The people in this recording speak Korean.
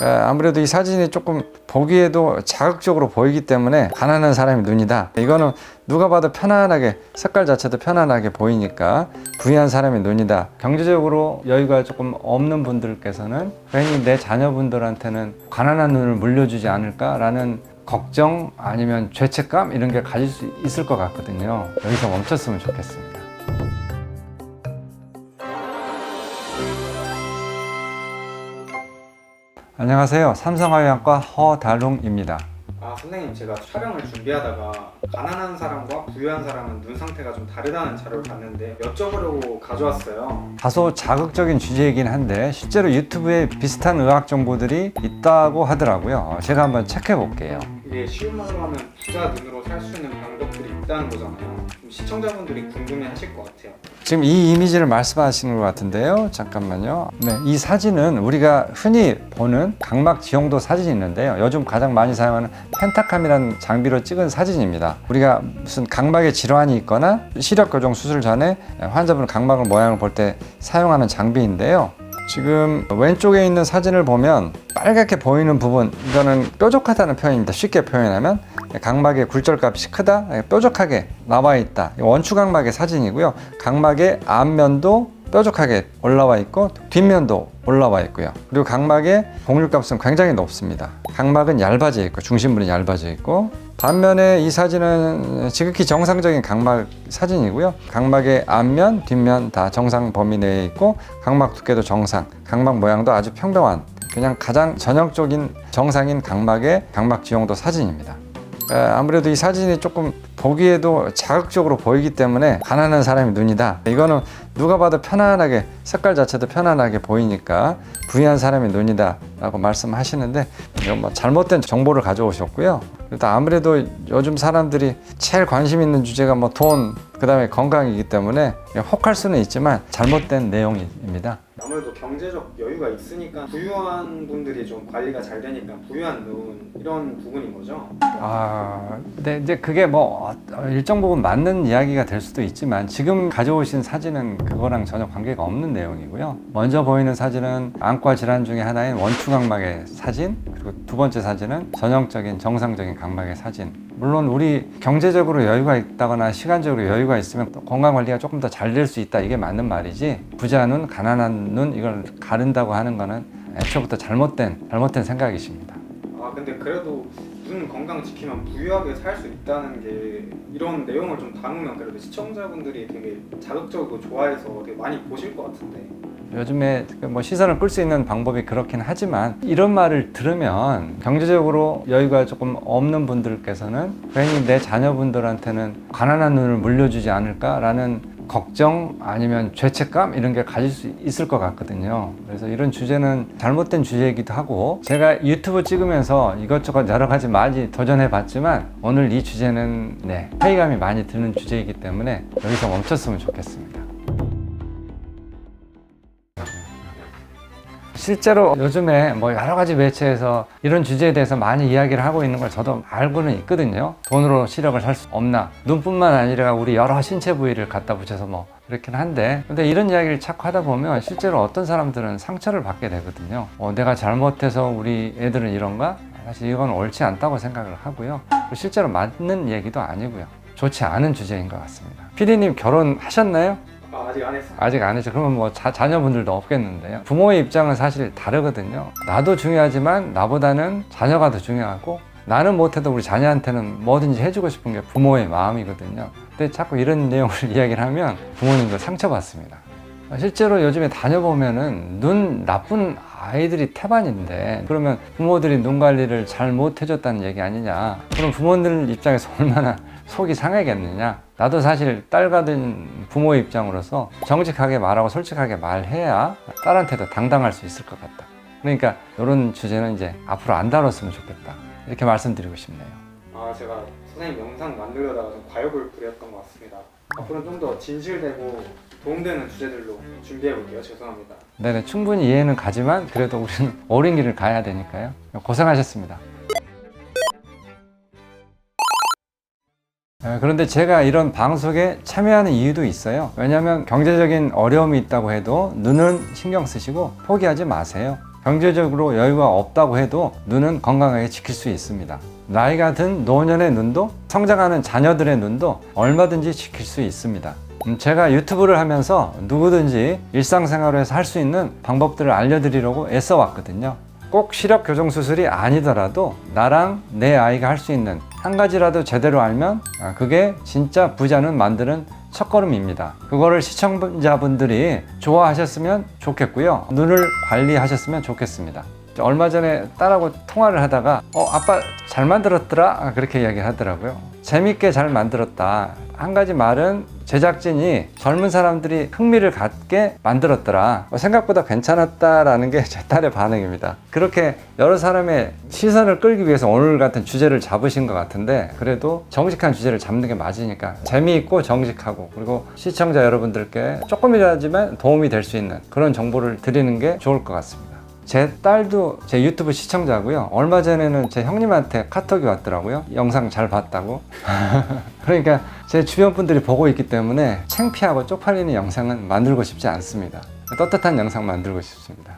아, 아무래도 이 사진이 조금 보기에도 자극적으로 보이기 때문에 가난한 사람의 눈이다. 이거는 누가 봐도 편안하게 색깔 자체도 편안하게 보이니까 부유한 사람의 눈이다. 경제적으로 여유가 조금 없는 분들께서는 괜히 내 자녀분들한테는 가난한 눈을 물려주지 않을까라는 걱정 아니면 죄책감 이런 게 가질 수 있을 것 같거든요. 여기서 멈췄으면 좋겠습니다. 안녕하세요. 삼성화양과 허달롱입니다. 아 선생님 제가 촬영을 준비하다가 가난한 사람과 부유한 사람은 눈 상태가 좀 다르다는 자료를 봤는데 여쭤보려고 가져왔어요. 다소 자극적인 주제이긴 한데 실제로 유튜브에 비슷한 의학 정보들이 있다고 하더라고요. 제가 한번 체크해 볼게요. 이게 쉬운 말로 하면 부자 눈으로 살 수 있는 방법들이 있다는 거잖아요. 좀 시청자분들이 궁금해하실 것 같아요. 지금 이 이미지를 말씀하시는 것 같은데요. 잠깐만요. 네, 이 사진은 우리가 흔히 보는 각막 지형도 사진이 있는데요. 요즘 가장 많이 사용하는 펜타캄이라는 장비로 찍은 사진입니다. 우리가 무슨 각막에 질환이 있거나 시력 교정 수술 전에 환자분 각막을 모양을 볼 때 사용하는 장비인데요. 지금 왼쪽에 있는 사진을 보면 빨갛게 보이는 부분 이거는 뾰족하다는 표현입니다. 쉽게 표현하면 각막의 굴절값이 크다, 뾰족하게 나와 있다. 원추 각막의 사진이고요. 각막의 앞면도 뾰족하게 올라와 있고 뒷면도 올라와 있고요. 그리고 각막의 공률값은 굉장히 높습니다. 각막은 얇아져 있고 중심부는 얇아져 있고 반면에 이 사진은 지극히 정상적인 각막 사진이고요. 각막의 앞면, 뒷면 다 정상 범위 내에 있고 각막 두께도 정상, 각막 모양도 아주 평범한 그냥 가장 전형적인 정상인 각막의 각막 지형도 사진입니다. 아, 아무래도 이 사진이 조금 보기에도 자극적으로 보이기 때문에 가난한 사람의 눈이다. 이거는 누가 봐도 편안하게 색깔 자체도 편안하게 보이니까 부유한 사람의 눈이다라고 말씀하시는데 이건 뭐 잘못된 정보를 가져오셨고요. 일단 아무래도 요즘 사람들이 제일 관심 있는 주제가 뭐 돈, 그다음에 건강이기 때문에 혹할 수는 있지만 잘못된 내용입니다. 아무래도 경제적 여유가 있으니까 부유한 분들이 좀 관리가 잘 되니까 부유한 눈 이런 부분인 거죠. 아, 근데 이제 그게 뭐 어, 일정 부분 맞는 이야기가 될 수도 있지만 지금 가져오신 사진은 그거랑 전혀 관계가 없는 내용이고요. 먼저 보이는 사진은 안과 질환 중에 하나인 원추각막의 사진, 그리고 두 번째 사진은 전형적인 정상적인 각막의 사진. 물론 우리 경제적으로 여유가 있다거나 시간적으로 여유가 있으면 또 건강 관리가 조금 더 잘 될 수 있다 이게 맞는 말이지 부자 눈, 가난한 눈 이걸 가른다고 하는 거는 애초부터 잘못된 잘못된 생각이십니다. 아 근데 그래도 눈 건강 지키면 부유하게 살 수 있다는 게 이런 내용을 좀 담으면 그래도 시청자분들이 되게 자극적이고 좋아해서 되게 많이 보실 것 같은데 요즘에 그뭐 시선을 끌 수 있는 방법이 그렇긴 하지만 이런 말을 들으면 경제적으로 여유가 조금 없는 분들께서는 괜히 내 자녀분들한테는 가난한 눈을 물려주지 않을까라는 걱정 아니면 죄책감 이런 게 가질 수 있을 것 같거든요. 그래서 이런 주제는 잘못된 주제이기도 하고 제가 유튜브 찍으면서 이것저것 여러 가지 많이 도전해 봤지만 오늘 이 주제는 네, 회의감이 많이 드는 주제이기 때문에 여기서 멈췄으면 좋겠습니다. 실제로 요즘에 뭐 여러 가지 매체에서 이런 주제에 대해서 많이 이야기를 하고 있는 걸 저도 알고는 있거든요. 돈으로 시력을 살 수 없나. 눈뿐만 아니라 우리 여러 신체 부위를 갖다 붙여서 뭐 그렇긴 한데 근데 이런 이야기를 자꾸 하다 보면 실제로 어떤 사람들은 상처를 받게 되거든요. 어, 내가 잘못해서 우리 애들은 이런가? 사실 이건 옳지 않다고 생각을 하고요. 실제로 맞는 얘기도 아니고요. 좋지 않은 주제인 것 같습니다. 피디님 결혼하셨나요? 아, 아직 안 했어. 아직 안 했죠. 그러면 뭐 자, 자녀분들도 없겠는데요. 부모의 입장은 사실 다르거든요. 나도 중요하지만 나보다는 자녀가 더 중요하고 나는 못해도 우리 자녀한테는 뭐든지 해주고 싶은 게 부모의 마음이거든요. 근데 자꾸 이런 내용을 이야기를 하면 부모님도 상처받습니다. 실제로 요즘에 다녀보면은 눈 나쁜 아이들이 태반인데 그러면 부모들이 눈 관리를 잘 못 해줬다는 얘기 아니냐. 그럼 부모들 입장에서 얼마나 속이 상하겠느냐. 나도 사실 딸 가든 부모 입장으로서 정직하게 말하고 솔직하게 말해야 딸한테도 당당할 수 있을 것 같다. 그러니까 이런 주제는 이제 앞으로 안 다뤘으면 좋겠다. 이렇게 말씀드리고 싶네요. 아 제가 선생님 영상 만들려다가 좀 과욕을 부렸던 것 같습니다. 앞으로는 좀더 진실되고 도움되는 주제들로 준비해 볼게요. 죄송합니다. 네네, 충분히 이해는 가지만 그래도 우리는 어린 길을 가야 되니까요. 고생하셨습니다. 에, 그런데 제가 이런 방송에 참여하는 이유도 있어요. 왜냐하면 경제적인 어려움이 있다고 해도 눈은 신경 쓰시고 포기하지 마세요. 경제적으로 여유가 없다고 해도 눈은 건강하게 지킬 수 있습니다. 나이가 든 노년의 눈도 성장하는 자녀들의 눈도 얼마든지 지킬 수 있습니다. 음, 제가 유튜브를 하면서 누구든지 일상생활에서 할 수 있는 방법들을 알려드리려고 애써왔거든요. 꼭 시력 교정 수술이 아니더라도 나랑 내 아이가 할 수 있는 한 가지라도 제대로 알면 아, 그게 진짜 부자는 만드는 첫걸음입니다. 그거를 시청자분들이 좋아하셨으면 좋겠고요. 눈을 관리하셨으면 좋겠습니다. 얼마 전에 딸하고 통화를 하다가 어 아빠 잘 만들었더라 아, 그렇게 이야기 하더라고요. 재밌게 잘 만들었다. 한 가지 말은 제작진이 젊은 사람들이 흥미를 갖게 만들었더라. 어, 생각보다 괜찮았다라는 게 제 딸의 반응입니다. 그렇게 여러 사람의 시선을 끌기 위해서 오늘 같은 주제를 잡으신 것 같은데 그래도 정직한 주제를 잡는 게 맞으니까 재미있고 정직하고 그리고 시청자 여러분들께 조금이라지만 도움이 될 수 있는 그런 정보를 드리는 게 좋을 것 같습니다. 제 딸도 제 유튜브 시청자고요. 얼마 전에는 제 형님한테 카톡이 왔더라고요. 영상 잘 봤다고. 그러니까 제 주변 분들이 보고 있기 때문에 창피하고 쪽팔리는 영상은 만들고 싶지 않습니다. 떳떳한 영상 만들고 싶습니다.